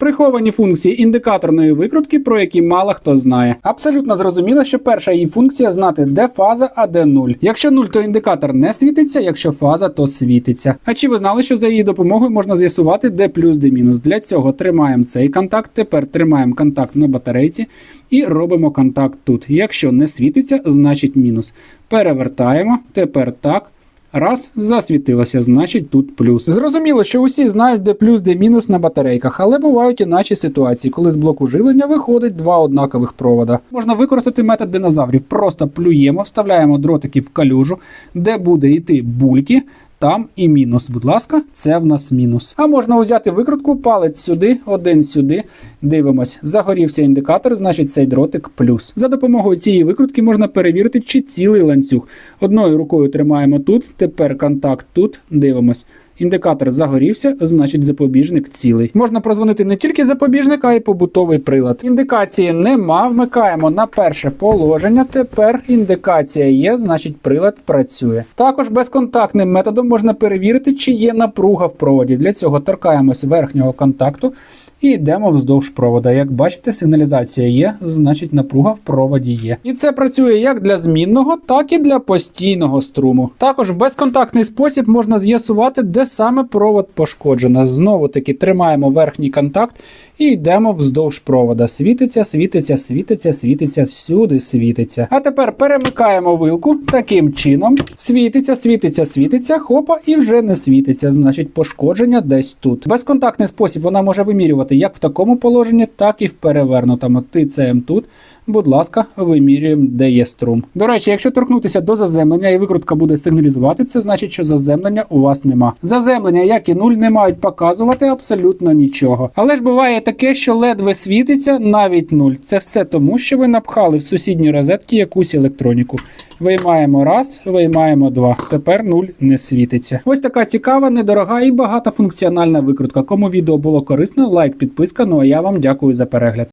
Приховані функції індикаторної викрутки, про які мало хто знає. Абсолютно зрозуміло, що перша її функція знати, де фаза, а де нуль. Якщо нуль, то індикатор не світиться, якщо фаза, то світиться. А чи ви знали, що за її допомогою можна з'ясувати, де плюс, де мінус? Для цього тримаємо цей контакт, тепер тримаємо контакт на батарейці і робимо контакт тут. Якщо не світиться, значить мінус. Перевертаємо, тепер так. Раз, засвітилося, значить тут плюс. Зрозуміло, що усі знають, де плюс, де мінус на батарейках, але бувають іначе ситуації, коли з блоку живлення виходить два однакових провода. Можна використати метод динозаврів. Просто плюємо, вставляємо дротики в калюжу, де буде йти бульки. Там і мінус, будь ласка, це в нас мінус. А можна взяти викрутку, палець сюди, один сюди. Дивимось, загорівся індикатор, значить цей дротик плюс. За допомогою цієї викрутки можна перевірити, чи цілий ланцюг. Одною рукою тримаємо тут, тепер контакт тут, дивимось. Індикатор загорівся, значить запобіжник цілий. Можна прозвонити не тільки запобіжник, а й побутовий прилад. Індикації нема. Вмикаємо на перше положення. Тепер індикація є, значить прилад працює. Також безконтактним методом можна перевірити, чи є напруга в проводі. Для цього торкаємось верхнього контакту. І йдемо вздовж провода. Як бачите, сигналізація є, значить напруга в проводі є. І це працює як для змінного, так і для постійного струму. Також в безконтактний спосіб можна з'ясувати, де саме провод пошкоджено. Знову таки тримаємо верхній контакт і йдемо вздовж провода. Світиться, світиться, світиться, світиться, всюди світиться. А тепер перемикаємо вилку таким чином. Світиться, світиться, світиться, хопа, і вже не світиться. Значить, пошкодження десь тут. Безконтактний спосіб вона може вимірювати як в такому положенні, так і в перевернутому. Тицяємо тут. Будь ласка, вимірюємо, де є струм. До речі, якщо торкнутися до заземлення і викрутка буде сигналізувати, це значить, що заземлення у вас нема. Заземлення, як і нуль, не мають показувати абсолютно нічого. Але ж буває таке, що ледве світиться навіть нуль. Це все тому, що ви напхали в сусідні розетки якусь електроніку. Виймаємо раз, виймаємо два. Тепер нуль не світиться. Ось така цікава, недорога і багатофункціональна викрутка. Кому відео було корисно, лайк, підписка. Ну а я вам дякую за перегляд.